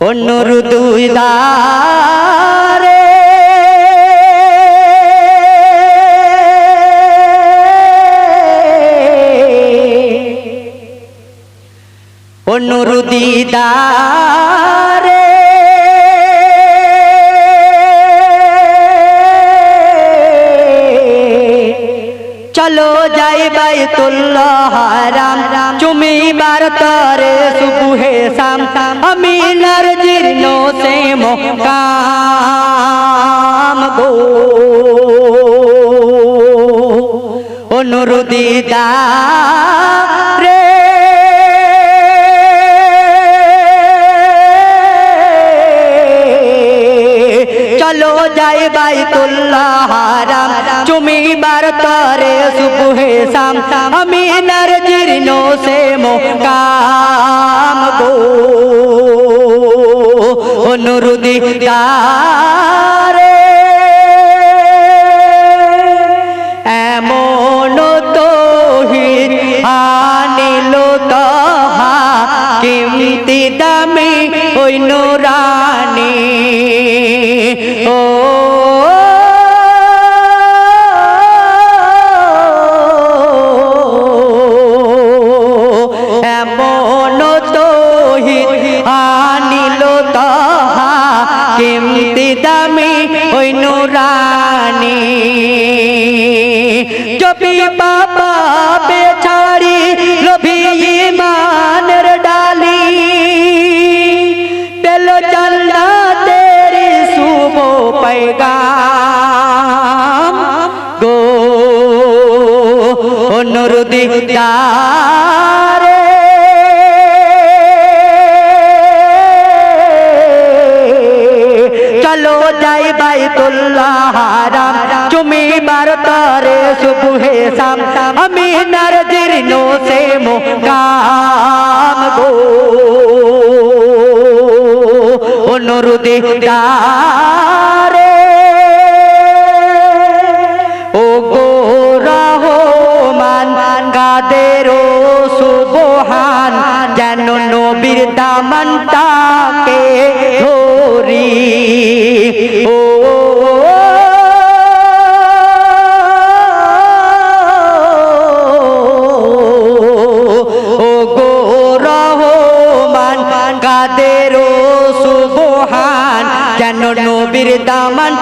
অন্যর দুই দারে অন্যর দিদারে চলো যাই বাইতুল্লাহ হারাম। চুমি বার তরে মোকাম গো। অনুরুদিদা রে। চলো যাই বাইতুল্লাহ হারাম। চুমি বার তরে সুবহে শাম। আমি নর জিরনো সে মোকাম অনুরুদিদা তারে। এমন তহিদ আনিল তহা কিমতি দামি ওই নুরানি কিমতি দামি ওই নুরানি জবি বাবা বেছাড়ি লোভি ইমানের ডালি পেল চল্লা তেরি শুভ पैगाम গো অনুরুদি দারে চলো যাই বাইতুল্লাহ হারাম। চুমি বার তরে সুবহে শাম। আমি নর জিরনো সে মোকাম গো। অনুরুদি দারে নবীর দামনটাকে ধরি। ও যেন নবীর দামান